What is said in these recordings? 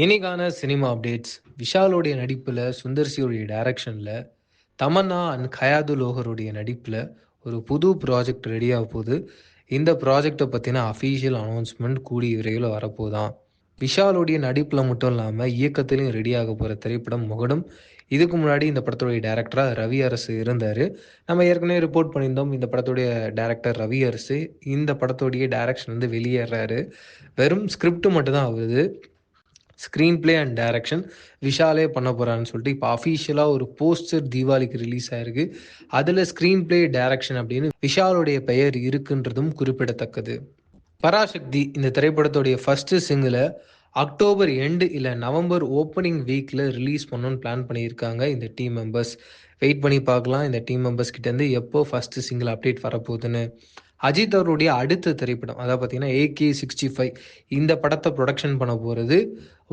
இன்னைக்கான cinema updates. விஷாலுடைய நடிப்பில் சுந்தர்சியோடைய டைரக்ஷனில் தமன்னா அண்ட் கயாது லோகருடைய நடிப்பில் ஒரு புது ப்ராஜெக்ட் ரெடியாக போகுது. இந்த ப்ராஜெக்டை பற்றின அஃபீஷியல் அனௌன்ஸ்மெண்ட் கூடிய விரைவில் வரப்போதான் விஷாலுடைய நடிப்பில் மட்டும் இல்லாமல் இயக்கத்திலையும் ரெடியாக போகிற திரைப்படம் முகடும். இதுக்கு முன்னாடி இந்த படத்துடைய டேரக்டராக ரவி அரசு இருந்தார். நம்ம ஏற்கனவே ரிப்போர்ட் பண்ணியிருந்தோம் இந்த படத்துடைய டேரக்டர் ரவி அரசு இந்த படத்துடைய டேரக்ஷன் வந்து வெளியேறாரு. வெறும் ஸ்கிரிப்ட் மட்டும் தான் ஆகுது. ஸ்க்ரீன் பிளே அண்ட் டைரக்ஷன் விஷாலே பண்ண போகிறான்னு சொல்லிட்டு இப்போ அஃபீஷியலாக ஒரு போஸ்டர் தீபாவளிக்கு ரிலீஸ் ஆயிருக்கு. அதில் ஸ்க்ரீன் பிளே டைரக்ஷன் அப்படின்னு விஷாலுடைய பெயர் இருக்குன்றதும் குறிப்பிடத்தக்கது. பராசக்தி இந்த திரைப்படத்துடைய ஃபர்ஸ்ட் சிங்கிளை அக்டோபர் எண்டு இல்லை நவம்பர் ஓப்பனிங் வீக்கில் ரிலீஸ் பண்ணணும்னு பிளான் பண்ணியிருக்காங்க இந்த டீம் மெம்பர்ஸ் வெயிட் பண்ணி பார்க்கலாம். இந்த டீம் மெம்பர்ஸ் கிட்டேருந்து எப்போ ஃபஸ்ட்டு சிங்கிள் அப்டேட் வரப்போகுதுன்னு. அஜித் அவருடைய அடுத்த திரைப்படம் அதாவது பார்த்தீங்கன்னா ஏகே சிக்ஸ்டி ஃபைவ் இந்த படத்தை ப்ரொடக்ஷன் பண்ண போகிறது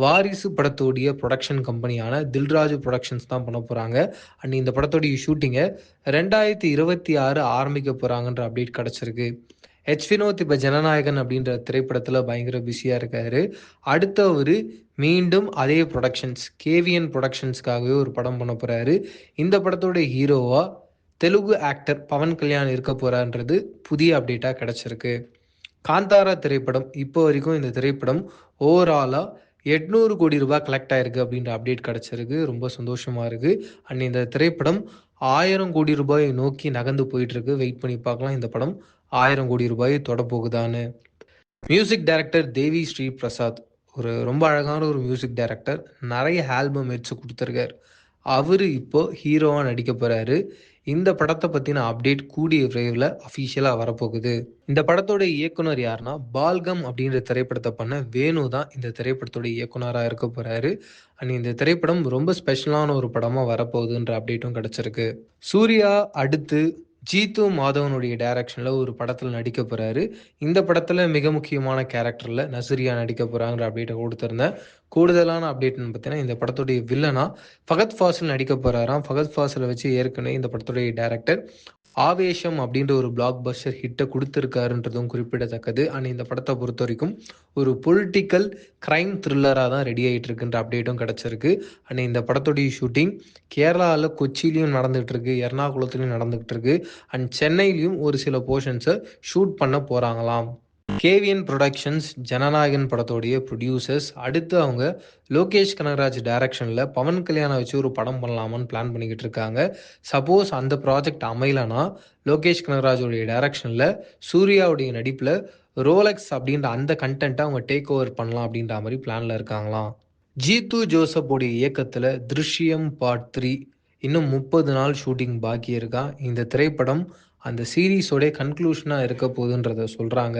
வாரிசு படத்தோடைய ப்ரொடக்ஷன் கம்பெனியான தில்ராஜு ப்ரொடக்ஷன்ஸ் தான் பண்ண போகிறாங்க அண்ட் இந்த படத்தோடைய ஷூட்டிங்கை ரெண்டாயிரத்தி இருபத்தி ஆறு ஆரம்பிக்க போகிறாங்கன்ற அப்டேட் கிடச்சிருக்கு. ஹெச் வினோத் இப்போ ஜனநாயகன் அப்படின்ற திரைப்படத்தில் பயங்கர பிஸியாக இருக்காரு. அடுத்தவர் மீண்டும் அதே ப்ரொடக்ஷன்ஸ் கேவிஎன் ப்ரொடக்ஷன்ஸ்க்காகவே ஒரு படம் பண்ண போகிறாரு இந்த படத்தோட ஹீரோவாக தெலுங்கு ஆக்டர் பவன் கல்யாண் இருக்க போகிறான்றது புதிய அப்டேட்டாக கிடச்சிருக்கு. காந்தாரா திரைப்படம் இப்போ வரைக்கும் இந்த திரைப்படம் ஓவராலாக எட்நூறு கோடி ரூபாய் கலெக்ட் ஆயிருக்கு அப்படின்ற அப்டேட் கிடச்சிருக்கு. ரொம்ப சந்தோஷமாக இருக்குது அண்ட் இந்த திரைப்படம் ஆயிரம் கோடி ரூபாயை நோக்கி நகர்ந்து போயிட்டுருக்கு. வெயிட் பண்ணி பார்க்கலாம். இந்த படம் ஆயிரம் கோடி ரூபாயை தொடப்போகுதான்னு. Music director Devi Sri Prasad. ஒரு ரொம்ப அழகான ஒரு மியூசிக் டைரக்டர் நிறைய ஆல்பம் எடுத்து கொடுத்துருக்கார். அவர் இப்போ ஹீரோவாக நடிக்க போகிறாரு இந்த படத்தை பற்றின அப்டேட் கூடிய விரைவில் அஃபீஷியலாக வரப்போகுது. இந்த படத்தோட இயக்குனர் யாருன்னா பால்கம் அப்படின்ற திரைப்படத்தை பண்ண வேணு தான் இந்த திரைப்படத்தோட இயக்குனராக இருக்க போகிறாரு அண்ட் இந்த திரைப்படம் ரொம்ப ஸ்பெஷலான ஒரு படமாக வரப்போகுதுன்ற அப்டேட்டும் கிடச்சிருக்கு. சூர்யா அடுத்து ஜீத்து மாதவனுடைய டைரக்ஷனில் ஒரு படத்தில் நடிக்க போகிறாரு இந்த படத்தில் மிக முக்கியமான கேரக்டரில் நசுரியா நடிக்க போகிறாங்கிற அப்டேட்டை கொடுத்துருந்தேன். கூடுதலான அப்டேட்னு பார்த்தீங்கன்னா இந்த படத்துடைய வில்லனா ஃபகத் ஃபாசில் நடிக்க போகிறாராம் ஃபகத் ஃபாசிலை வச்சு ஏற்கனவே இந்த படத்துடைய டேரக்டர் ஆவேஷம் அப்படின்ற ஒரு பிளாக் பஸ்டர் ஹிட்டை கொடுத்துருக்காருன்றதும் குறிப்பிடத்தக்கது. அண்ட் இந்த படத்தை பொறுத்த வரைக்கும் ஒரு பொலிட்டிக்கல் கிரைம் த்ரில்லராக தான் ரெடி ஆகிட்டு இருக்குன்ற அப்டேட்டும் கிடச்சிருக்கு. அண்ட் இந்த படத்துடைய ஷூட்டிங் கேரளாவில் கொச்சிலையும் நடந்துகிட்டு இருக்கு எர்ணாகுளத்துலையும் நடந்துகிட்டு இருக்கு அண்ட் சென்னையிலையும் ஒரு சில போர்ஷன்ஸை ஷூட் பண்ண போகிறாங்களாம் கேவிஎன் ப்ரொடக்ஷன்ஸ் ஜனநாயகன் படத்தோடைய ப்ரொடியூசர்ஸ் அடுத்து அவங்க லோகேஷ் கனகராஜ் டைரக்ஷனில் பவன் கல்யாணம் வச்சு ஒரு படம் பண்ணலாமான்னு பிளான் பண்ணிக்கிட்டு இருக்காங்க. சப்போஸ் அந்த ப்ராஜெக்ட் அமையலனா லோகேஷ் கனகராஜோடைய டைரக்ஷனில் சூர்யாவுடைய நடிப்பில் ரோலக்ஸ் அப்படின்ற அந்த கண்டென்ட்டை அவங்க டேக் ஓவர் பண்ணலாம் அப்படின்ற மாதிரி பிளானில் இருக்காங்களாம். ஜீத்து ஜோசப்போடைய இயக்கத்தில் திருஷ்யம் பார்ட் த்ரீ இன்னும் முப்பது நாள் ஷூட்டிங் பாக்கி இருக்கா. இந்த திரைப்படம் அந்த சீரீஸோடைய கன்க்ளூஷனாக இருக்க போகுதுன்றத சொல்கிறாங்க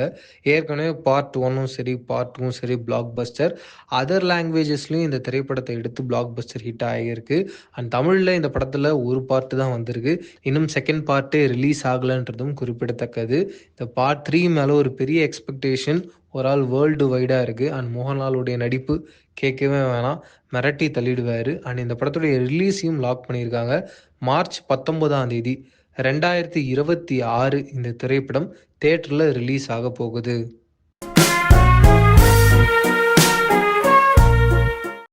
ஏற்கனவே பார்ட் ஒன்னும் சரி பார்ட் டூவும் சரி பிளாக் பஸ்டர் அதர் லாங்குவேஜஸ்லையும் இந்த திரைப்படத்தை எடுத்து பிளாக் பஸ்டர் ஹிட் ஆகியிருக்கு அண்ட் தமிழில் இந்த படத்தில் ஒரு பார்ட்டு தான் வந்திருக்கு. இன்னும் செகண்ட் பார்ட்டே ரிலீஸ் ஆகலைன்றதும் குறிப்பிடத்தக்கது. இந்த பார்ட் த்ரீ மேலே ஒரு பெரிய எக்ஸ்பெக்டேஷன் ஒரு ஆள் வேர்ல்டு வைடாக இருக்குது அண்ட் மோகன்லாலுடைய நடிப்பு கேட்கவே வேணாம். மிரட்டி தள்ளிடுவார். அண்ட் இந்த படத்துடைய ரிலீஸையும் லாக் பண்ணியிருக்காங்க. மார்ச் பத்தொன்பதாம் தேதி ரெண்டாயிரத்தி இருபத்தி ஆறு இந்த திரைப்படம் தேட்டரில் ரிலீஸ் ஆக போகுது.